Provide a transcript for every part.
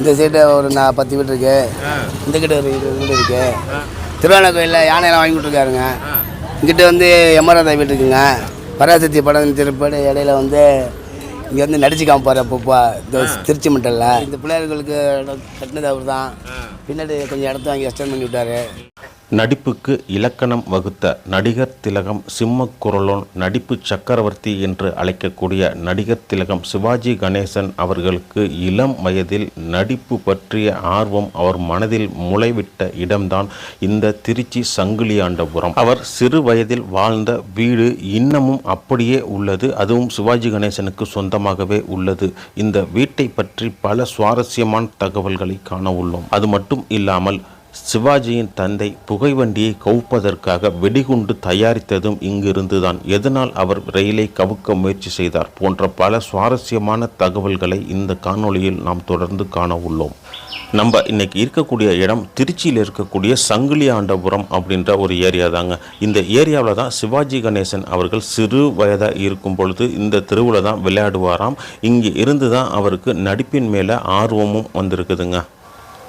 இந்த சைடு ஒரு நான் பத்து வீடு இருக்கு. இந்த கிட்ட ஒரு இருபது வீடு இருக்கு. திருவான கோயிலில் யானையெல்லாம் வாங்கி கொடுத்துருக்காருங்க. இங்கிட்ட வந்து எமராதா வீடு இருக்குங்க. பராசக்தி படம் திருப்பாடு இடையில வந்து இங்கே வந்து நடிச்சு காமிப்பார் அப்பப்போ. இந்த திருச்சி மண்டலில். இந்த பிள்ளையார்களுக்கு கட்டினது அவர் தான் பின்னாடி கொஞ்சம் இடத்த வாங்கி எக்ஸ்டெண்ட் பண்ணி விட்டாரு. நடிப்புக்கு இலக்கணம் வகுத்த நடிகர் திலகம் சிம்மக்குரலோன் நடிப்பு சக்கரவர்த்தி என்று அழைக்கக்கூடிய நடிகர் திலகம் சிவாஜி கணேசன் அவர்களுக்கு இளம் வயதில் நடிப்பு பற்றிய ஆர்வம் அவர் மனதில் முளைவிட்ட இடம்தான் இந்த திருச்சி சங்கிலியாண்டபுரம். அவர் சிறு வயதில் வாழ்ந்த வீடு இன்னமும் அப்படியே உள்ளது. அதுவும் சிவாஜி கணேசனுக்கு சொந்தமாகவே உள்ளது. இந்த வீட்டை பற்றி பல சுவாரஸ்யமான தகவல்களை காண உள்ளோம். அது மட்டும் இல்லாமல் சிவாஜியின் தந்தை புகைவண்டியை கவுப்பதற்காக வெடிகுண்டு தயாரித்ததும் இங்கிருந்துதான். எதனால் அவர் ரயிலை கவுக்க முயற்சி செய்தார் போன்ற பல சுவாரஸ்யமான தகவல்களை இந்த காணொளியில் நாம் தொடர்ந்து காண உள்ளோம். நம்ம இன்னைக்கு இருக்கக்கூடிய இடம் திருச்சியில் இருக்கக்கூடிய சங்கிலியாண்டபுரம் அப்படின்ற ஒரு ஏரியா தாங்க. இந்த ஏரியாவில் தான் சிவாஜி கணேசன் அவர்கள் சிறு வயதாக இருக்கும் பொழுது இந்த தெருவில் தான் விளையாடுவாராம். இங்கே இருந்து தான் அவருக்கு நடிப்பின் மேலே ஆர்வமும் வந்திருக்குதுங்க.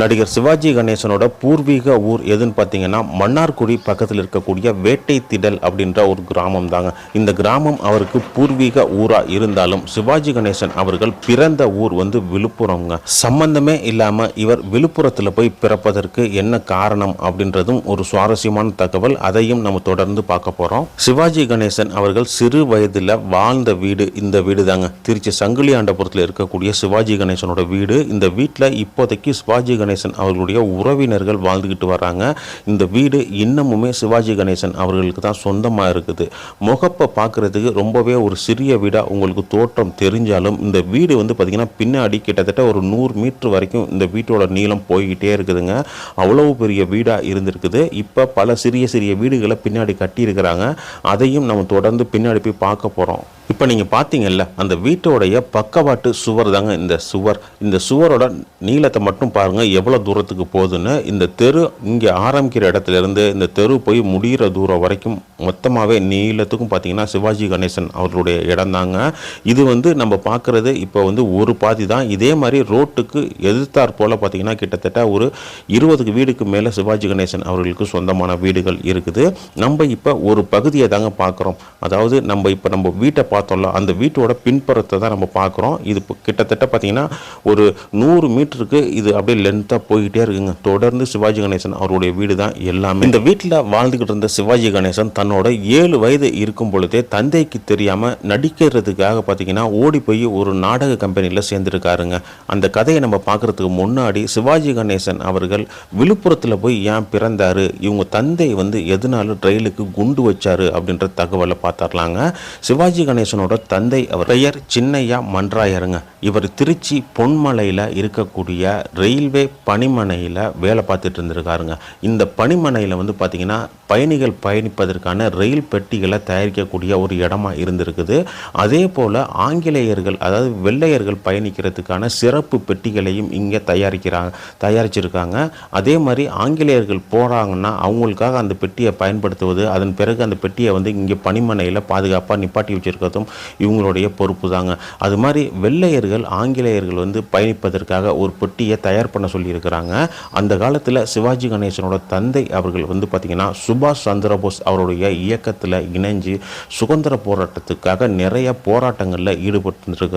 நடிகர் சிவாஜி கணேசனோட பூர்வீக ஊர் எதுன்னு பார்த்தீங்கன்னா மன்னார்குடி பக்கத்தில் இருக்கக்கூடிய வேட்டை திடல் அப்படின்ற ஒரு கிராமம் தாங்க. இந்த கிராமம் அவருக்கு பூர்வீக ஊராக இருந்தாலும் சிவாஜி கணேசன் அவர்கள் பிறந்த ஊர் வந்து விழுப்புரம்ங்க. சம்பந்தமே இல்லாமல் இவர் விழுப்புரத்தில் போய் பிறப்பதற்கு என்ன காரணம் அப்படின்றதும் ஒரு சுவாரஸ்யமான தகவல். அதையும் நம்ம தொடர்ந்து பார்க்க போகிறோம் சிவாஜி கணேசன் அவர்கள் சிறு வயதில் வாழ்ந்த வீடு இந்த வீடு தாங்க திருச்சி சங்கிலியாண்டபுரத்தில் இருக்கக்கூடிய சிவாஜி கணேசனோட வீடு. இந்த வீட்டில் இப்போதைக்கு சிவாஜி கணேசன் அவர்களுடைய உறவினர்கள் வாழ்ந்துக்கிட்டு வராங்க இந்த வீடு இன்னமுமே சிவாஜி கணேசன் அவர்களுக்கு தான் சொந்தமாக இருக்குது. முகப்பை பார்க்குறதுக்கு ரொம்பவே ஒரு சிறிய வீடாக உங்களுக்கு தோற்றம் தெரிஞ்சாலும் இந்த வீடு வந்து பார்த்திங்கன்னா பின்னாடி கிட்டத்தட்ட ஒரு நூறு மீட்ரு வரைக்கும் இந்த வீட்டோட நீளம் போய்கிட்டே இருக்குதுங்க. அவ்வளவு பெரிய வீடாக இருந்திருக்குது. இப்போ பல சிறிய சிறிய வீடுகளை பின்னாடி கட்டியிருக்கிறாங்க. அதையும் நம்ம தொடர்ந்து பின்னாடி போய் பார்க்க போகிறோம் இப்போ நீங்கள் பார்த்தீங்கல்ல அந்த வீட்டோடைய பக்கவாட்டு சுவர் தாங்க இந்த சுவர். இந்த சுவரோட நீளத்தை மட்டும் பாருங்கள் எவ்வளோ தூரத்துக்கு போகுதுன்னு. இந்த தெரு இங்கே ஆரம்பிக்கிற இடத்துல இருந்து இந்த தெரு போய் முடிகிற தூரம் வரைக்கும் மொத்தமாகவே நீளத்துக்கும் பார்த்தீங்கன்னா சிவாஜி கணேசன் அவர்களுடைய இடம் தாங்க. இது வந்து நம்ம பார்க்குறது இப்போ வந்து ஒரு பாதி தான். இதே மாதிரி ரோட்டுக்கு எதிர்த்தார் போல் பார்த்தீங்கன்னா கிட்டத்தட்ட ஒரு இருபதுக்கு வீடுக்கு மேலே சிவாஜி கணேசன் அவர்களுக்கு சொந்தமான வீடுகள் இருக்குது. நம்ம இப்போ ஒரு பகுதியை தாங்க பார்க்குறோம் அதாவது நம்ம இப்போ நம்ம வீட்டை பார்த்தோம்ல அந்த வீட்டோட பின்புறத்தை தான் நம்ம பார்க்குறோம். இது கிட்டத்தட்ட பார்த்தீங்கன்னா ஒரு நூறு மீட்டருக்கு இது அப்படியே லென்த்தாக போய்கிட்டே இருக்குங்க. தொடர்ந்து சிவாஜி கணேசன் அவருடைய வீடு தான் எல்லாமே. இந்த வீட்டில் வாழ்ந்துக்கிட்டு இருந்த சிவாஜி கணேசன் தன்னோட ஏழு வயது இருக்கும் பொழுதே தந்தைக்கு தெரியாமல் நடிக்கிறதுக்காக பார்த்தீங்கன்னா ஓடி போய் ஒரு நாடக கம்பெனியில் சேர்ந்துருக்காருங்க. அந்த கதையை நம்ம பார்க்குறதுக்கு முன்னாடி சிவாஜி கணேசன் அவர்கள் விழுப்புரத்தில் போய் ஏன் பிறந்தாரு? இவங்க தந்தை வந்து எதனால ரயிலுக்கு குண்டு வச்சாரு? அப்படின்ற தகவலை பார்த்துடலாங்க. சிவாஜி கணேசனோட தந்தை அவர் பெயர் சின்னையா மன்றாயருங்க. இவர் திருச்சி பொன்மலையில் இருக்கக்கூடிய ரயில்வே பணிமனையில் வேலை பார்த்துட்டு இருந்திருக்காருங்க. இந்த பணிமனையில் வந்து பார்த்திங்கன்னா பயணிகள் பயணிப்பதற்கான ரயில் பெட்டிகளை தயாரிக்கக்கூடிய ஒரு இடமா இருந்திருக்குது. அதே போல் ஆங்கிலேயர்கள் அதாவது வெள்ளையர்கள் பயணிக்கிறதுக்கான சிறப்பு பெட்டிகளையும் இங்கே தயாரிக்கிறாங்க தயாரிச்சிருக்காங்க. அதே மாதிரி ஆங்கிலேயர்கள் போகிறாங்கன்னா அவங்களுக்காக அந்த பெட்டியை பயன்படுத்துவது அதன் பிறகு அந்த பெட்டியை வந்து இங்கே பணிமனையில் பாதுகாப்பாக நிப்பாட்டி வச்சிருக்கிறதும் இவங்களுடைய பொறுப்பு தாங்க அது மாதிரி வெள்ளையர்கள் ஆங்கிலேயர்கள் வந்து பயணிப்பதற்காக ஒரு பெட்டியை தயார் பண்ண சொல்லியிருக்கிறாங்க. அந்த காலத்தில் சிவாஜி கணேசனோட தந்தை அவர்கள் வந்து பார்த்திங்கன்னா சுபாஷ் சந்திரபோஸ் அவருடைய இயக்கத்தில் இணைஞ்சு சுதந்திர போராட்டத்துக்காக நிறைய போராட்டங்களில் ஈடுபட்டு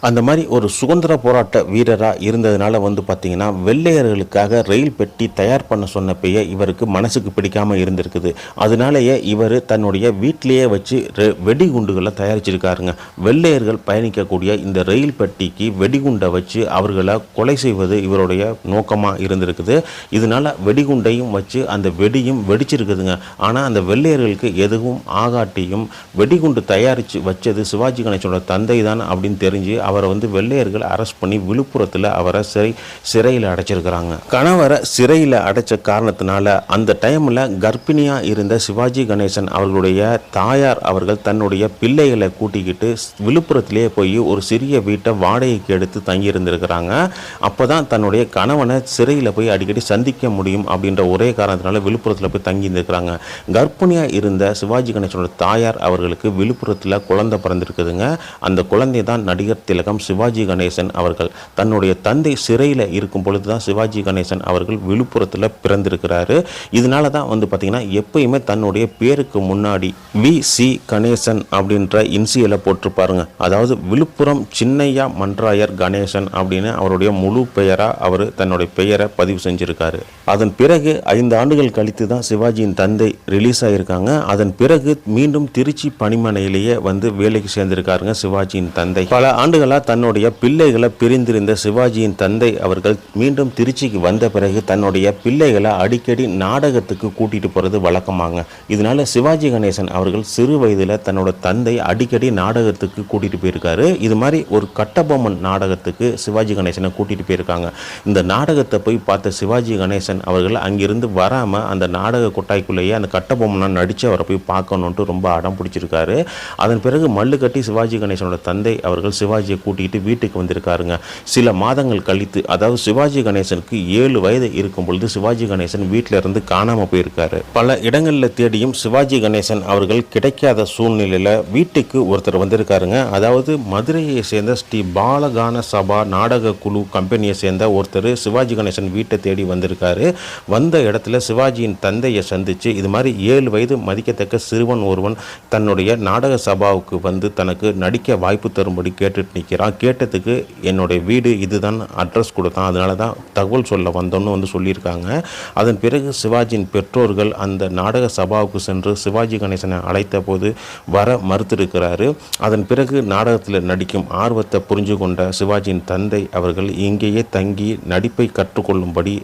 அந்த மாதிரி ஒரு சுதந்திர போராட்ட வீரராக இருந்ததுனால வந்து பார்த்திங்கன்னா வெள்ளையர்களுக்காக ரயில் பெட்டி தயார் பண்ண சொன்னப்பயே இவருக்கு மனசுக்கு பிடிக்காமல் இருந்திருக்குது. அதனாலேயே இவர் தன்னுடைய வீட்டிலேயே வச்சு ரெ- வெடிகுண்டுகளை தயாரிச்சிருக்காருங்க. வெள்ளையர்கள் பயணிக்கக்கூடிய இந்த ரயில் பெட்டிக்கு வெடிகுண்டை வச்சு அவர்களை கொலை செய்வது இவருடைய நோக்கமாக இருந்திருக்குது. இதனால வெடிகுண்டையும் வச்சு அந்த வெடியும் வெடிச்சிருக்குதுங்க. ஆனால் அந்த வெள்ளையர்களுக்கு எதுவும் ஆகாட்டியும் வெடிகுண்டு தயாரித்து வச்சது சிவாஜி கணேசனோட தந்தை தான் அப்படின்னு தெரிஞ்சு அவரை வந்து வெள்ளையர்கள் அரெஸ்ட் பண்ணி விழுப்புரத்தில் அவரை சிறை சிறையில் அடைச்சிருக்கிறாங்க. கணவரை சிறையில் அடைச்ச காரணத்தினால அந்த டைமில் கர்ப்பிணியாக இருந்த சிவாஜி கணேசன் அவர்களுடைய தாயார் அவர்கள் தன்னுடைய பிள்ளைகளை கூட்டிக்கிட்டு விழுப்புரத்திலே போய் ஒரு சிறிய வீட்டை வாடகைக்கு எடுத்து தங்கியிருந்திருக்கிறாங்க. அப்போ தான் தன்னுடைய கணவனை சிறையில் போய் அடிக்கடி சந்திக்க முடியும் அப்படின்ற ஒரே காரணத்தினால விழுப்புரத்தில் போய் தங்கி இருந்திருக்கிறாங்க கர்ப்பிணியாக இருந்த சிவாஜி கணேசனோட தாயார் அவர்களுக்கு விழுப்புரத்தில் குழந்தை பிறந்திருக்குதுங்க. அந்த குழந்தை தான் நடிகர் திலகம் திலகம் சிவாஜி கணேசன் அவர்கள் தன்னுடைய தந்தை சிறையில் இருக்கும் பொழுது தான் சிவாஜி கணேசன் அவர்கள் விழுப்புரத்தில் பிறந்திருக்கிறாரு. இதனால தான் வந்து பார்த்திங்கன்னா எப்பயுமே தன்னுடைய பேருக்கு முன்னாடி வி. சி. கணேசன் அப்படின்ற இன்சியலை போட்டிருப்பாருங்க. அதாவது விழுப்புரம் சின்னையா மன்றாயர் கணேசன் அப்படின்னு அவருடைய முழு பெயராக அவர் தன்னுடைய பெயரை பதிவு செஞ்சிருக்காரு. அதன் பிறகு ஐந்து ஆண்டுகள் கழித்து தான் சிவாஜியின் தந்தை ரிலீஸ் ஆகியிருக்காங்க அதன் பிறகு மீண்டும் திருச்சி பணிமனையிலேயே வந்து வேலைக்கு சேர்ந்திருக்காருங்க சிவாஜியின் தந்தை. பல ஆண்டுகள் ஆண்டுகளாக தன்னுடைய பிள்ளைகளை பிரிந்திருந்த சிவாஜியின் தந்தை அவர்கள் மீண்டும் திருச்சிக்கு வந்த பிறகு தன்னுடைய பிள்ளைகளை அடிக்கடி நாடகத்துக்கு கூட்டிட்டு போகிறது வழக்கமாங்க. இதனால சிவாஜி கணேசன் அவர்கள் சிறு வயதில் தன்னோட தந்தை அடிக்கடி நாடகத்துக்கு கூட்டிட்டு போயிருக்காரு. இது மாதிரி ஒரு கட்டபொம்மன் நாடகத்துக்கு சிவாஜி கணேசனை கூட்டிட்டு போயிருக்காங்க. இந்த நாடகத்தை போய் பார்த்த சிவாஜி கணேசன் அவர்கள் அங்கிருந்து வராம அந்த நாடக கொட்டாய்க்குள்ளேயே அந்த கட்டபொம்மனை நடித்து அவரை போய் பார்க்கணுன்ட்டு ரொம்ப அடம் பிடிச்சிருக்காரு. அதன் பிறகு மல்லு கட்டி சிவாஜி கணேசனோட தந்தை அவர்கள் சிவாஜி சிவாஜியை கூட்டிகிட்டு வீட்டுக்கு வந்திருக்காருங்க. சில மாதங்கள் கழித்து அதாவது சிவாஜி கணேசனுக்கு ஏழு வயது இருக்கும் பொழுது சிவாஜி கணேசன் வீட்டில இருந்து காணாம போயிருக்காரு. பல இடங்களில் தேடியும் சிவாஜி கணேசன் அவர்கள் கிடைக்காத சூழ்நிலையில வீட்டுக்கு ஒருத்தர் வந்திருக்காருங்க. அதாவது மதுரையை சேர்ந்த ஸ்ரீ பாலகான சபா நாடக குழு கம்பெனியை சேர்ந்த ஒருத்தர் சிவாஜி கணேசன் வீட்டை தேடி வந்திருக்காரு. வந்த இடத்துல சிவாஜியின் தந்தையை சந்திச்சு இது மாதிரி ஏழு வயது மதிக்கத்தக்க சிறுவன் ஒருவன் தன்னுடைய நாடக சபாவுக்கு வந்து தனக்கு நடிக்க வாய்ப்பு தரும்படி கேட்டுட்டு நிற்கிறான் கேட்டதுக்கு என்னுடைய வீடு இதுதான் அட்ரஸ் கொடுத்தான். அதனால தான் தகவல் சொல்ல வந்தோன்னு வந்து சொல்லியிருக்காங்க. அதன் பிறகு சிவாஜியின் பெற்றோர்கள் அந்த நாடக சபாவுக்கு சென்று சிவாஜி கணேசனை அழைத்த போது வர மறுத்திருக்கிறாரு. அதன் பிறகு நாடகத்தில் நடிக்கும் ஆர்வத்தை புரிஞ்சு கொண்ட சிவாஜியின் தந்தை அவர்கள் இங்கேயே தங்கி நடிப்பை கற்றுக்கொள்ளும்படி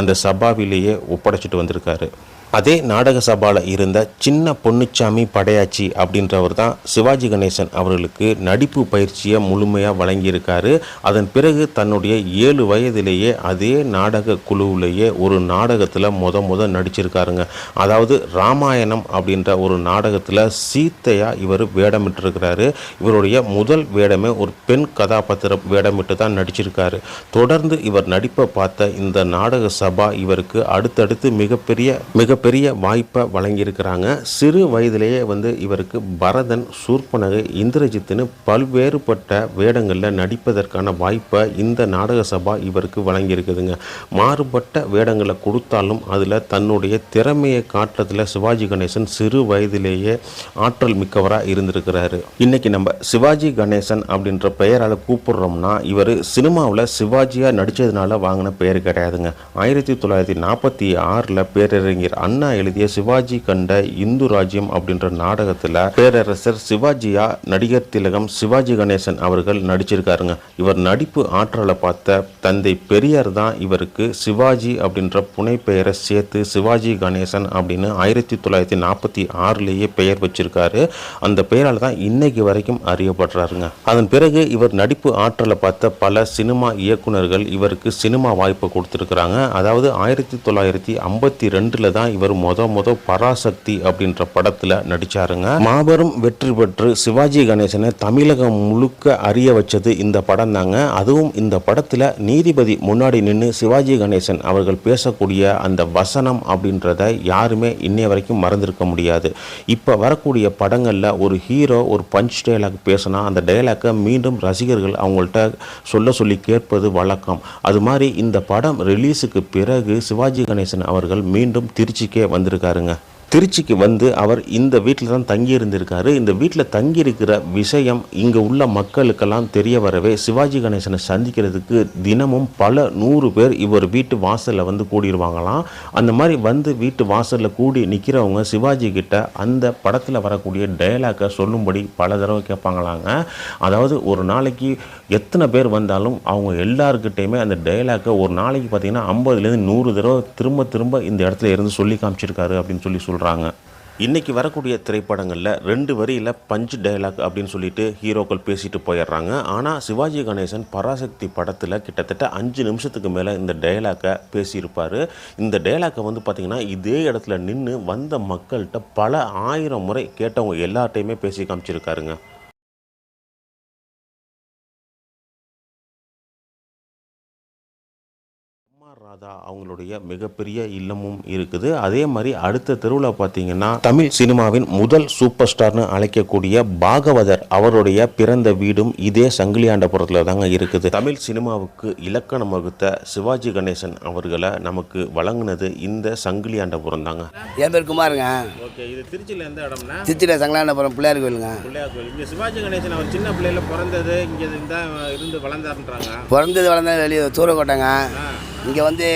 அந்த சபாவிலேயே ஒப்படைச்சிட்டு வந்திருக்காரு. அதே நாடக சபாவில் இருந்த சின்ன பொன்னுச்சாமி படையாச்சி அப்படின்றவர் தான் சிவாஜி கணேசன் அவர்களுக்கு நடிப்பு பயிற்சியை முழுமையாக வழங்கியிருக்காரு. அதன் பிறகு தன்னுடைய ஏழு வயதிலேயே அதே நாடக குழுவிலேயே ஒரு நாடகத்தில் முத முத நடிச்சிருக்காருங்க. அதாவது ராமாயணம் அப்படின்ற ஒரு நாடகத்தில் சீத்தையாக இவர் வேடமிட்டிருக்கிறாரு. இவருடைய முதல் வேடமே ஒரு பெண் கதாபாத்திரம் வேடமிட்டு தான் நடிச்சிருக்காரு. தொடர்ந்து இவர் நடிப்பை பார்த்த இந்த நாடக சபா இவருக்கு அடுத்தடுத்து மிகப்பெரிய மிக மிகப்பெரிய வாய்ப்பை வழங்கியிருக்கிறாங்க. சிறு வயதிலேயே வந்து இவருக்கு பரதன் சூர்பனகு இந்திரஜித்துன்னு பல்வேறுபட்ட வேடங்களில் நடிப்பதற்கான வாய்ப்பை இந்த நாடக சபா இவருக்கு வழங்கியிருக்குதுங்க. மாறுபட்ட வேடங்களை கொடுத்தாலும் அதில் தன்னுடைய திறமையை காட்டுறதுல சிவாஜி கணேசன் சிறு வயதிலேயே ஆற்றல் மிக்கவராக இருந்திருக்கிறாரு. இன்னைக்கு நம்ம சிவாஜி கணேசன் அப்படின்ற பெயரால் கூப்பிடுறோம்னா இவர் சினிமாவில் சிவாஜியாக நடித்ததுனால வாங்கின பெயர் கிடையாதுங்க. ஆயிரத்தி தொள்ளாயிரத்தி நாற்பத்தி ஆறில் பேரறிஞர் அண்ணா எழுதிய சிவாஜி கண்ட இந்து ராஜ்யம் அப்படின்ற நாடகத்தில் பேரரசர் சிவாஜியா நடிகர் திலகம் சிவாஜி கணேசன் அவர்கள் நடிச்சிருக்காருங்க. இவர் நடிப்பு ஆற்றலை பார்த்த தந்தை பெரியார் தான் இவருக்கு சிவாஜி அப்படின்ற புனை பெயரை சேர்த்து சிவாஜி கணேசன் அப்படின்னு ஆயிரத்தி தொள்ளாயிரத்தி நாற்பத்தி ஆறுலேயே பெயர் வச்சிருக்காரு. அந்த பெயரால் தான் இன்னைக்கு வரைக்கும் அறியப்படுறாருங்க. அதன் பிறகு இவர் நடிப்பு ஆற்றலை பார்த்த பல சினிமா இயக்குனர்கள் இவருக்கு சினிமா வாய்ப்பு கொடுத்துருக்குறாங்க. அதாவது ஆயிரத்தி தொள்ளாயிரத்தி ஐம்பத்தி ரெண்டில் தான் இவர் மொத மொத பராசக்தி அப்படின்ற படத்தில் நடிச்சாருங்க. மாபெரும் வெற்றி பெற்று சிவாஜி கணேசனை தமிழகம் முழுக்க அறிய வச்சது இந்த படம் தாங்க அதுவும் இந்த படத்தில் நீதிபதி முன்னாடி நின்று சிவாஜி கணேசன் அவர்கள் பேசக்கூடிய அந்த வசனம் அப்படின்றத யாருமே இன்னைய வரைக்கும் மறந்திருக்க முடியாது. இப்போ வரக்கூடிய படங்களில் ஒரு ஹீரோ ஒரு பஞ்ச் டைலாக் பேசினா அந்த டைலாக்கை மீண்டும் ரசிகர்கள் அவங்கள்ட்ட சொல்ல சொல்லி கேட்பது வழக்கம். அது மாதிரி இந்த படம் ரிலீஸுக்கு பிறகு சிவாஜி கணேசன் அவர்கள் மீண்டும் திருச்சி திருச்சிக்கே வந்திருக்காருங்க. திருச்சிக்கு வந்து அவர் இந்த வீட்டில் தான் தங்கி இருந்திருக்காரு இந்த வீட்டில் தங்கி இருக்கிற விஷயம் இங்கே உள்ள மக்களுக்கெல்லாம் தெரிய வரவே சிவாஜி கணேசனை சந்திக்கிறதுக்கு தினமும் பல நூறு பேர் இவர் வீட்டு வாசலில் வந்து கூடிடுவாங்களாம் அந்த மாதிரி வந்து வீட்டு வாசலில் கூடி நிற்கிறவங்க சிவாஜி கிட்ட அந்த படத்தில் வரக்கூடிய டயலாக்கை சொல்லும்படி பல தடவை கேட்பாங்களாங்க. அதாவது ஒரு நாளைக்கு எத்தனை பேர் வந்தாலும் அவங்க எல்லாருக்கிட்டேயுமே அந்த டயலாக்கை ஒரு நாளைக்கு பார்த்தீங்கன்னா ஐம்பதுலேருந்து நூறு தடவை திரும்ப திரும்ப இந்த இடத்துல இருந்து சொல்லி காமிச்சிருக்காரு அப்படின்னு சொல்லி சொல்கிறாங்க இன்றைக்கி வரக்கூடிய திரைப்படங்களில் ரெண்டு வரியில் பஞ்ச் டயலாக் அப்படின்னு சொல்லிட்டு ஹீரோக்கள் பேசிட்டு போயிடுறாங்க. ஆனால் சிவாஜி கணேசன் பராசக்தி படத்தில் கிட்டத்தட்ட அஞ்சு நிமிஷத்துக்கு மேலே இந்த டயலாக்கை பேசியிருப்பார். இந்த டயலாக்கை வந்து பார்த்திங்கன்னா இதே இடத்துல நின்று வந்த மக்கள்கிட்ட பல ஆயிரம் முறை கேட்டவங்க எல்லார்ட்டையுமே பேசி காமிச்சிருக்காருங்க. ராதா அவங்களுடைய மிகப்பெரிய இல்லமும் இருக்குது. அதே மாதிரி அடுத்த தெருவில் பார்த்தீங்கன்னா தமிழ் சினிமாவின் முதல் சூப்பர் ஸ்டார்னு அழைக்கக்கூடிய பாகவதர் அவருடைய பிறந்த வீடும் இதே சங்கிலியாண்டபுரத்தில் தாங்க இருக்குது. தமிழ் சினிமாவுக்கு இலக்கணம் வகுத்த சிவாஜி கணேசன் அவர்களை நமக்கு வழங்கினது இந்த சங்கிலியாண்டபுரம் தாங்க. என் பேர் குமாருங்க. ஓகே இது திருச்சியில் எந்த இடம்னா சித்திரை சங்கலாண்டபுரம் பிள்ளையார் கோயிலுங்க. பிள்ளையார் கோயில். இங்கே சிவாஜி கணேசன் அவர் சின்ன பிள்ளையில பிறந்தது இங்கே இருந்து வளர்ந்தாருன்றாங்க. பிறந்தது வளர்ந்தது வெளியே சூரக்கோட்டைங்க இங்கே வந்து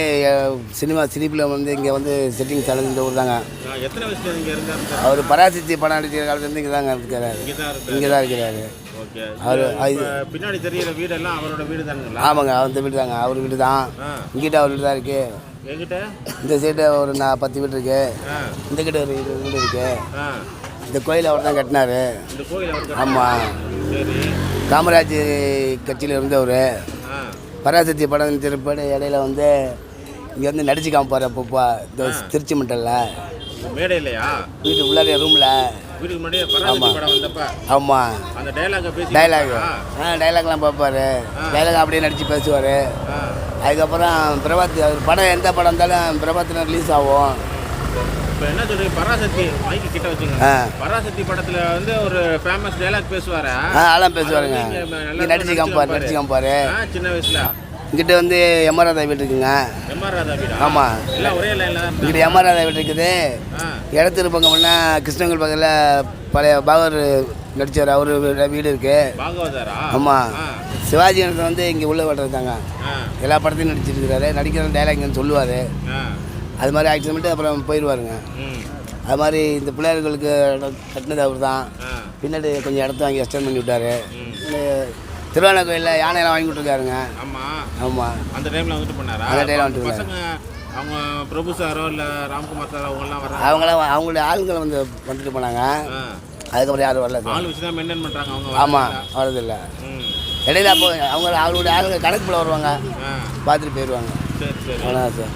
சினிமா சிரிப்பில் வந்து இங்கே வந்து செட்டிங் சேனல் இந்த ஊர் தாங்க அவர் பராசக்தி படம் நடிக்கிற காலத்துலேருந்து இங்கே தாங்க இருக்கிறாரு. இங்கே தான் இருக்கிறாரு. அவரு பின்னாடி தெரியிற வீடெல்லாம் அவரோட வீடு தானுங்களா ஆமாங்க அந்த வீடு தாங்க அவர் வீடு தான் இங்கிட்ட அவர் வீடு தான் இருக்குது இந்த சைடு ஒரு நான் பத்து வீடு இருக்குது ஆ. இந்த கிட்ட ஒரு இருபது வீடு இருக்குது ஆ. இந்த கோயில் அவர் தான் கட்டினாரு. ஆமாம் காமராஜ் கட்சியில் இருந்தவர். பராசக்தி படம் திருப்பாடு இடையில வந்து இங்கே வந்து நடிச்சு காமிப்பார் அப்பப்போ இந்த திருச்சி மண்டலில். இந்த மேடை இல்லையா வீட்டு உள்ளார ரூமில் வீட்டுக்கு ஆமாம் அந்த டைலாக பேசி டைலாக் ஆ டைலாக்லாம் பார்ப்பாரு. டைலாக் அப்படியே நடித்து பேசுவார். அதுக்கப்புறம் பிரபாத் அவர் படம் எந்த படம் இருந்தாலும் பிரபாத்தில் ரிலீஸ் ஆகும். இப்போ என்ன சொல்றீங்க பராசக்தி மைக்கு கிட்ட வச்சுங்க பராசக்தி படத்துல வந்து ஒரு ஃபேமஸ் டைலாக் பேசுவாரா? அதெல்லாம் பேசுவாருங்க. இங்க நடிச்சு காமிப்பார் நடிச்சு காமிப்பார். ஆ சின்ன வயசுல. இங்கிட்ட வந்து எம்ஆர்ஆதா வீடு இருக்குங்க. எம்ஆர் ராதா வீடா ஆமாம் எல்லாம் ஒரே லைன்ல தான் இங்கிட்ட எம்ஆர்ஆதா வீடு இருக்குது. ஆ. இடத்துல பக்கம்னா கிருஷ்ணங்கல் பக்கத்தில் பழைய பாகவர் நடித்தார் அவர் வீடு இருக்குது ஆமாம் சிவாஜி வந்து இங்கே உள்ள விட்டுருந்தாங்க ஆ. எல்லா படத்தையும் நடிச்சிருக்கிறாரு நடிக்கிற டைலாக்னு சொல்லுவார். அது மாதிரி ஆக்ஷன் பண்ணிட்டு அப்புறம் போயிடுவாருங்க அது மாதிரி இந்த பிள்ளையார்களுக்கு கட்டினது அவர் தான் பின்னாடி கொஞ்சம் இடத்த வாங்கி எக்ஸ்டெண்ட் பண்ணி விட்டாரு. திருவான கோயிலில் யானையெல்லாம் வாங்கி விட்டுருக்காருங்க ஆமா. ஆமாம் அந்த டைம்ல வந்துட்டு பண்ணாரா அந்த அப்ப வந்துட்டு அவங்க பிரபு சாரோ இல்ல ராம்குமார் சாரோ அவங்க எல்லாம் வர்றாங்க அவங்களாம் அவங்களுடைய ஆளுங்களை வந்து வந்துட்டு போனாங்க. அதுக்கப்புறம் யாரும் வரல ஆள் வச்சு தான் மெயின்டைன் பண்றாங்க அவங்க ஆமாம் வரதில்லை இடையில அப்போ அவங்க அவங்களுடைய ஆளுங்க கணக்கு போல வருவாங்க. பார்த்துட்டு போயிடுவாங்க சரி சரி. அவ்வளோதான் சார்.